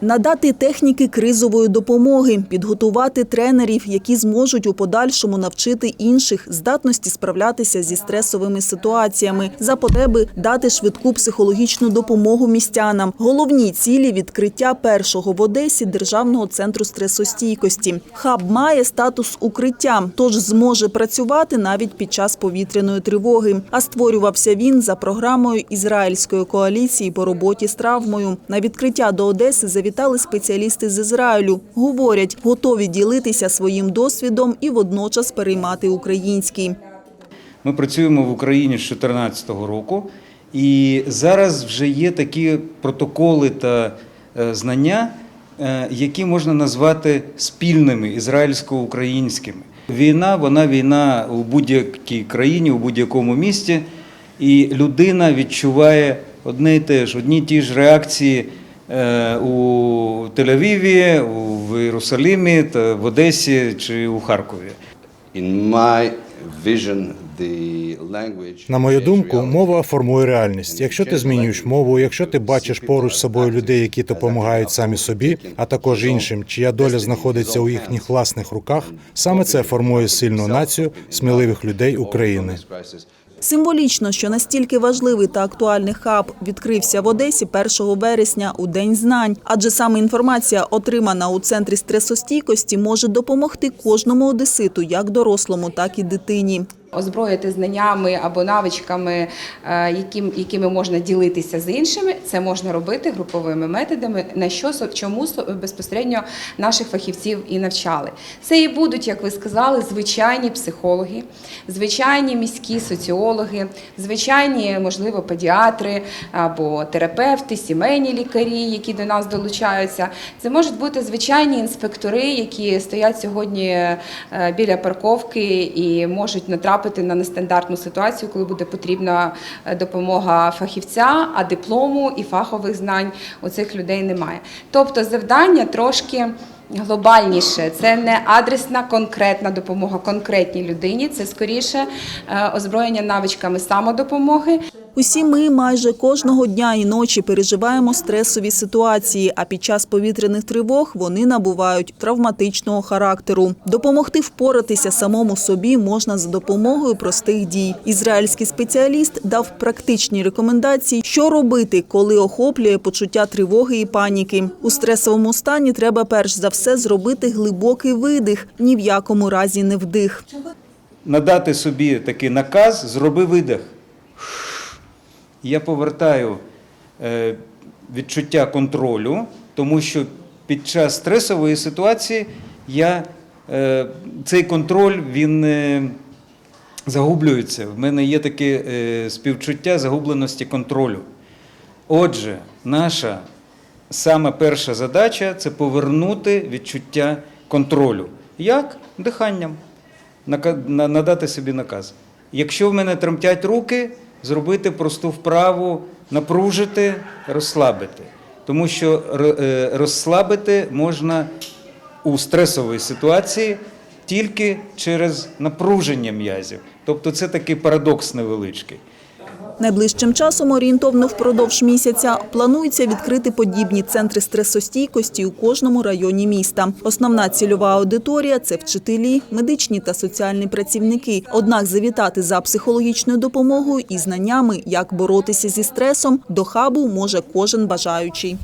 Надати техніки кризової допомоги, підготувати тренерів, які зможуть у подальшому навчити інших здатності справлятися зі стресовими ситуаціями, за потреби дати швидку психологічну допомогу містянам. Головні цілі відкриття першого в Одесі державного центру стресостійкості. Хаб має статус укриття, тож зможе працювати навіть під час повітряної тривоги. А створювався він за програмою ізраїльської коаліції по роботі з травмою. На відкриття до Одеси завітали спеціалісти з Ізраїлю. Говорять, готові ділитися своїм досвідом і водночас переймати український. Ми працюємо в Україні з 2014 року, і зараз вже є такі протоколи та е, знання, е, які можна назвати спільними ізраїльсько-українськими. Війна, вона війна у будь-якій країні, у будь-якому місті, і людина відчуває одне і те ж, одні й ті ж реакції у Тель-Авіві, у Єрусалимі, та в Одесі чи у Харкові. In my vision, the language На мою думку, мова формує реальність. Якщо ти змінюєш мову, якщо ти бачиш поруч з собою людей, які допомагають самі собі, а також іншим, чия доля знаходиться у їхніх власних руках, саме це формує сильну націю сміливих людей України. Символічно, що настільки важливий та актуальний хаб відкрився в Одесі 1 вересня у День знань, адже саме інформація, отримана у центрі стресостійкості, може допомогти кожному одеситу, як дорослому, так і дитині. Озброїти знаннями або навичками, е, яким, якими можна ділитися з іншими. Це можна робити груповими методами, на що чому безпосередньо наших фахівців і навчали. Це і будуть, як ви сказали, звичайні психологи, звичайні міські соціологи, звичайні, можливо, педіатри або терапевти, сімейні лікарі, які до нас долучаються. Це можуть бути звичайні інспектори, які стоять сьогодні е, біля парковки і можуть натрапити на нестандартну ситуацію, коли буде потрібна е, допомога фахівця, а диплому і фахових знань у цих людей немає. Тобто завдання трошки. Глобальніше це не адресна конкретна допомога конкретній людині, це скоріше е, озброєння навичками самодопомоги. Усі ми майже кожного дня і ночі переживаємо стресові ситуації, а під час повітряних тривог вони набувають травматичного характеру. Допомогти впоратися самому собі можна за допомогою простих дій. Ізраїльський спеціаліст дав практичні рекомендації, що робити, коли охоплює почуття тривоги і паніки. У стресовому стані треба перш за все зробити глибокий видих, ні в якому разі не вдих. надати собі такий наказ, зроби видих. Я повертаю е, відчуття контролю, тому що під час стресової ситуації я, е, цей контроль він е, загублюється. В мене є таке співчуття загубленості контролю. Отже, наша саме перша задача це повернути відчуття контролю. Як? Диханням. Надати собі наказ. Якщо в мене тремтять руки, зробити просту вправу, напружити, розслабити. Тому що е, розслабити можна у стресовій ситуації тільки через напруження м'язів. Тобто це такий парадокс невеличкий. Найближчим часом, орієнтовно впродовж місяця, планується відкрити подібні центри стресостійкості у кожному районі міста. Основна цільова аудиторія – це вчителі, медичні та соціальні працівники. Однак завітати за психологічною допомогою і знаннями, як боротися зі стресом, до хабу може кожен бажаючий.